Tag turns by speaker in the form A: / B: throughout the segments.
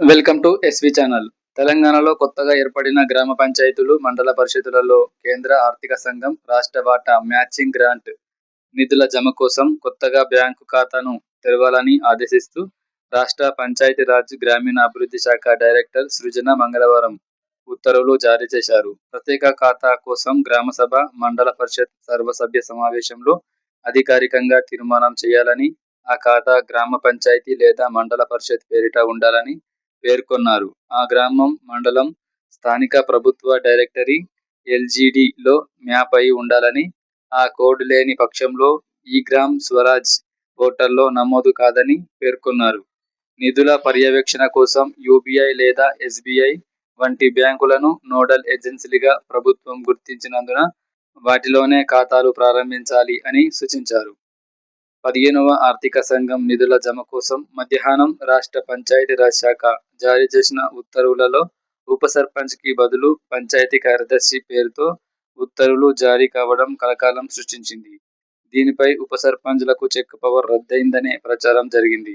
A: Welcome to SV channel. తెలంగాణలో కొత్తగా ఏర్పడిన గ్రామ పంచాయతీలు మండల పరిషత్తులలో కేంద్ర ఆర్థిక సంఘం రాష్ట్ర వాటా మ్యాచింగ్ గ్రాంట్ నిధుల జమ కోసం కొత్తగా బ్యాంకు ఖాతాను తెరవాలని ఆదేశిస్తూ రాష్ట్ర పంచాయతీరాజ్ గ్రామీణ అభివృద్ధి శాఖ డైరెక్టర్ సృజన మంగళవారం ఉత్తర్వులు జారీ చేశారు. ప్రత్యేక ఖాతా కోసం గ్రామసభ మండల పరిషత్ సర్వసభ్య సమావేశంలో అధికారికంగా తీర్మానం చేయాలని ఆ ఖాతా గ్రామ పంచాయతీ లేదా మండల పరిషత్ పేరిట ఉండాలని పేర్కొన్నారు. ఆ గ్రామం మండలం స్థానిక ప్రభుత్వ డైరెక్టరీ ఎల్జీడీలో మ్యాప్ అయి ఉండాలని ఆ కోడ్ లేని పక్షంలో ఈ గ్రామ్ స్వరాజ్ పోర్టల్లో నమోదు కాదని పేర్కొన్నారు. నిధుల పర్యవేక్షణ కోసం యూబీఐ లేదా ఎస్బీఐ వంటి బ్యాంకులను నోడల్ ఏజెన్సీలుగా ప్రభుత్వం గుర్తించినందున వాటిలోనే ఖాతాలు ప్రారంభించాలి అని సూచించారు. పదిహేనవ ఆర్థిక సంఘం నిధుల జమ కోసం మధ్యాహ్నం రాష్ట్ర పంచాయతీరాజ్ శాఖ జారీ చేసిన ఉత్తర్వులలో ఉప సర్పంచ్కి బదులు పంచాయతీ కార్యదర్శి పేరుతో ఉత్తర్వులు జారీ కావడం కలకాలం సృష్టించింది. దీనిపై ఉప సర్పంచ్లకు చెక్ పవర్ రద్దయిందనే ప్రచారం జరిగింది.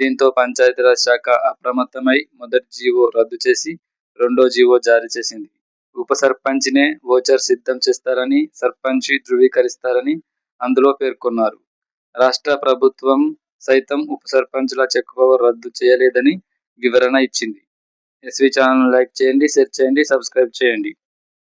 A: దీంతో పంచాయతీరాజ్ శాఖ అప్రమత్తమై మొదటి జీవో రద్దు చేసి రెండో జీవో జారీ చేసింది. ఉప సర్పంచ్నే ఓచర్ సిద్ధం చేస్తారని సర్పంచ్ ధృవీకరిస్తారని అందులో పేర్కొన్నారు. రాష్ట్ర ప్రభుత్వం సైతం ఉప సర్పంచ్ల చెక్ పవర్ రద్దు చేయలేదని వివరణ ఇచ్చింది. ఎస్వి ఛానల్ లైక్ చేయండి షేర్ చేయండి సబ్స్క్రైబ్ చేయండి.